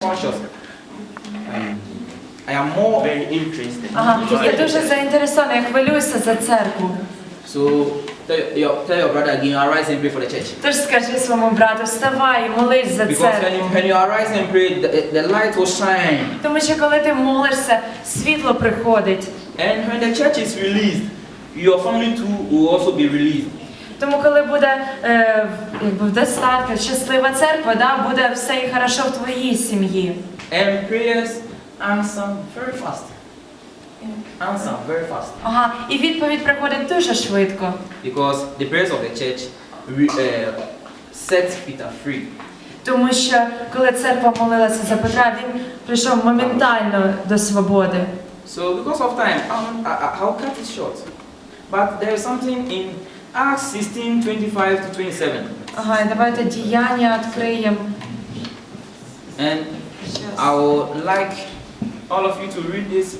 conscious. Um, I am more very interested. Ага, я дуже заінтересована, я хвилююся за церкву. So tell your, tell your brother again, arise and pray for the church. Тож скажи своєму брату, вставай і молись за Because when you, церкву. when you arise and pray, the, the light will shine. Тому що коли ти молишся, світло приходить. And when the church is released, your family too will also be released. Тому коли буде е, якби в достатку, щаслива церква, да, буде все і хорошо в твоїй сім'ї. And prayers answer very fast. Answer very fast. Ага, і відповідь приходить дуже швидко. Because the prayers of the church uh, set Peter free. Тому що коли церква молилася за Петра, він прийшов моментально до свободи. So because of time, um, I, I, cut it short. But there is something in Acts 16, 25 to 27. Ага, і давайте діяння відкриємо. And I would like all of you to read this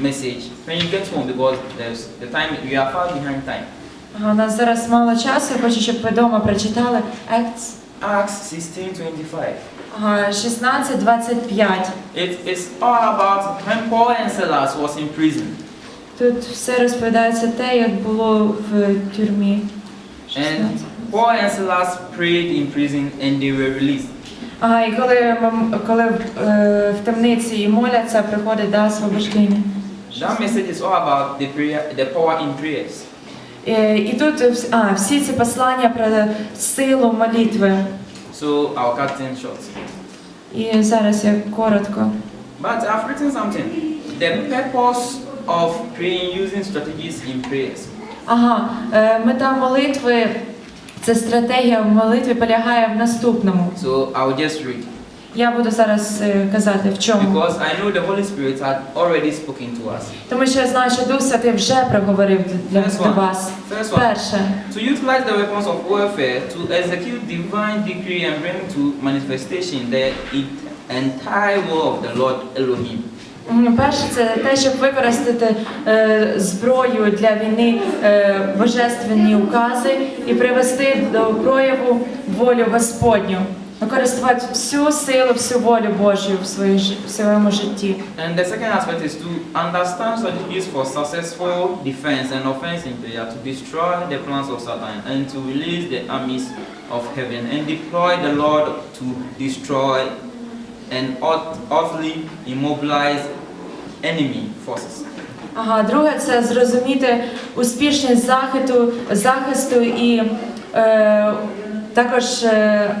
message when you get home because there's the time we are far behind time. Ага, у нас зараз мало часу, я хочу, щоб ви вдома прочитали Acts Acts 16, 25. ага, 16-25. It is all about when Paul and Silas was in prison. Тут все розповідається те, як було в тюрмі. And Paul and Silas prayed in prison and they were released. Ага, і коли, мам- коли е, в темниці і моляться, приходить да, освобождення. That message is all about the prayer, the power in prayers. Е, і тут е, вс- а, всі ці послання про силу молитви. So I'll cut things short. І зараз я коротко. But I've written something. The purpose of praying using strategies in prayers. Ага, е, мета молитви, це стратегія в молитві полягає в наступному. So I'll just read. Я буду зараз е, казати в чому. Because I know the Holy Spirit had already spoken to us. Тому що я знаю, що Дух Святий вже проговорив для, First для one. вас. First one. Перше, To utilize the weapons of warfare to execute divine decree and bring to manifestation the en- entire will of the Lord Elohim. Перше це те, щоб використати е, зброю для війни е, божественні укази і привести до прояву волю Господню. Використовувати всю силу, всю волю Божу в, жи- в своєму житті. And the second aspect is to understand strategies for successful defense and offense in prayer to destroy the plans of Satan and to release the armies of heaven and deploy the Lord to destroy and utterly immobilize enemy forces. Ага, друге це зрозуміти успішність захисту, захисту і е, також е,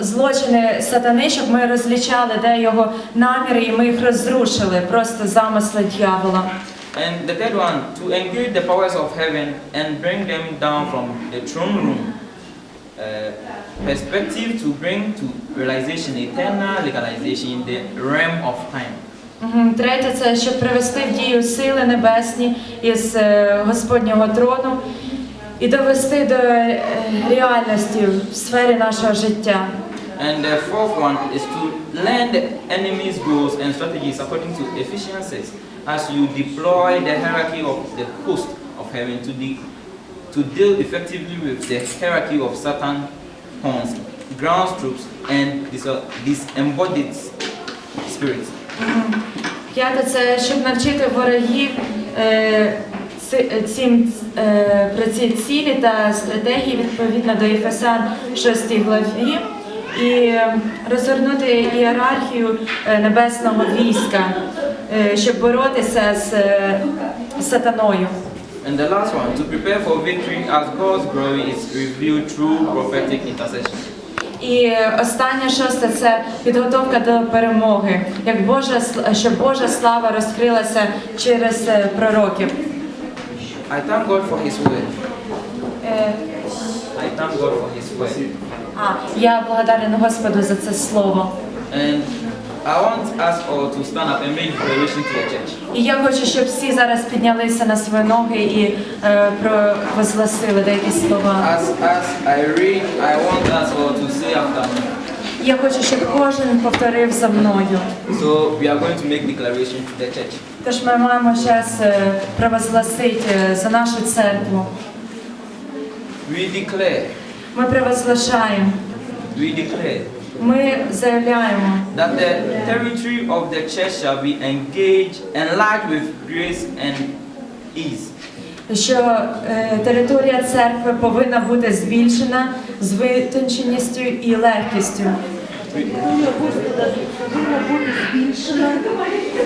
злочини сатани, щоб ми розлічали, де його наміри, і ми їх розрушили, просто замисли дьявола. And the third one, to engage the powers of heaven and bring them down from the throne room uh, perspective to bring to realization eternal legalization in the realm of time. Третє це щоб привести в дію сили небесні із е, Господнього трону і довести до е, реальності в сфері нашого життя. And the fourth one is to learn the enemy's goals and strategies according to 6 as you deploy the hierarchy of the host of heaven to, de- to deal effectively with the hierarchy of Satan horns, ground troops, and disembodied spirits. П'яте це щоб навчити ворогів е, цим е, про ці цілі та стратегії відповідно до Ефесан 6 главі і розгорнути ієрархію е, небесного війська, щоб боротися з сатаною. And the last one, to prepare for victory as God's glory is revealed through prophetic intercession. І останнє шосте це підготовка до перемоги, як Божа щоб Божа слава розкрилася через е, пророків. I thank God for His word. Е, I thank God for His word. А, я благодарен Господу за це слово. And I want us all to stand up and make declaration to the church. І я хочу, щоб всі зараз піднялися на свої ноги і е, провозгласили деякі слова. As, as I read, I want us all to say after me. Я хочу, щоб кожен повторив за мною. So we are going to make declaration to the church. Тож ми маємо зараз провозгласити е, за нашу церкву. We declare, Ми провозглашаємо, we declare Ми заявляємо, that the territory of the church shall be engaged, enlarged with grace and ease. що е, територія церкви повинна бути збільшена з витонченістю і легкістю. Територія Господа повинна бути збільшена,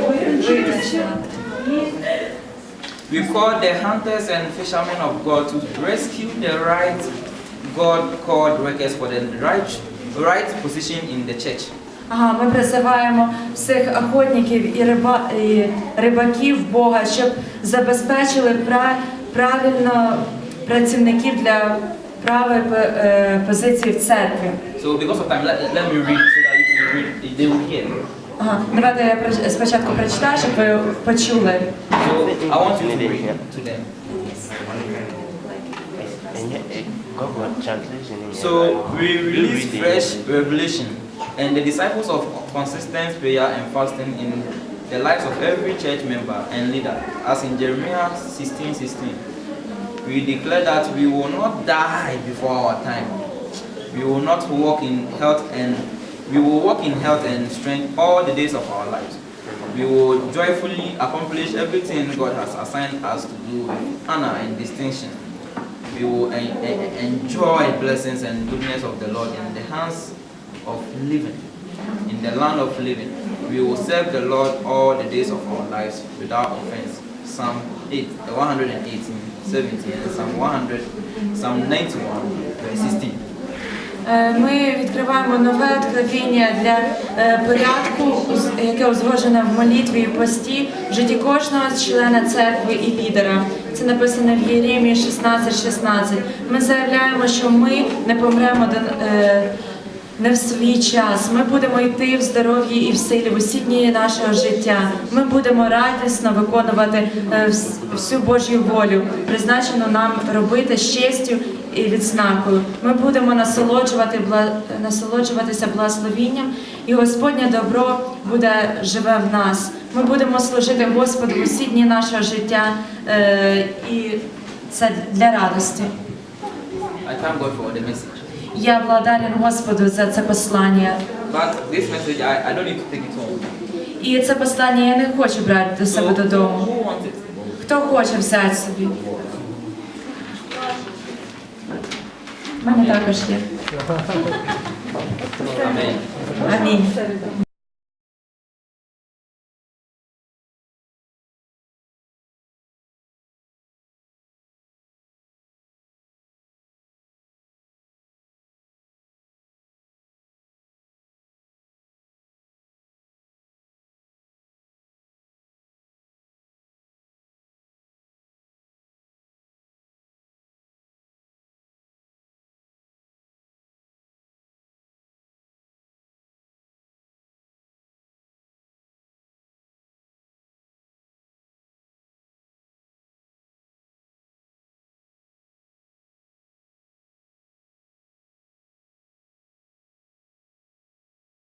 витонченістю і We call the hunters and fishermen of God to rescue the right God called workers for the right, right position in the church. Ага, ми призиваємо всіх охотників і, риба, і рибаків Бога, щоб забезпечили пра, правильно працівників для правої е, позиції в церкві. So because of time, let, let me read so that you can read, they will hear. Ага, давайте я спочатку прочитаю, щоб ви почули. So I want you to read to them. God translation So we release fresh revelation and the disciples of consistent prayer and fasting in the lives of every church member and leader, as in Jeremiah 16 16. We declare that we will not die before our time. We will not walk in health and we will walk in health and strength all the days of our lives. We will joyfully accomplish everything God has assigned us to do with honor and distinction. We will en- en- enjoy blessings and goodness of the Lord in the hands of living, in the land of living. We will serve the Lord all the days of our lives without offense. Psalm 8, uh, 118, 17, and Psalm 100, Psalm 91, verse 16. Е, Ми відкриваємо нове откровіння для е, порядку, яке узгоджене в молитві і пості в житті кожного члена церкви і лідера. Це написано в Єремії 16.16. Ми заявляємо, що ми не помремо до е, не в свій час. Ми будемо йти в здоров'ї і в силі в усі дні нашого життя. Ми будемо радісно виконувати всю Божю волю, призначену нам робити з честю і відзнакою. Ми будемо насолоджувати бла- насолоджуватися благословінням, і Господнє добро буде живе в нас. Ми будемо служити Господу в усі дні нашого життя, е, і це для радості. Я благодарен Господу за це послання. І це послання я не хочу брати до себе додому. Хто хоче взяти собі? Мене також є. Амінь.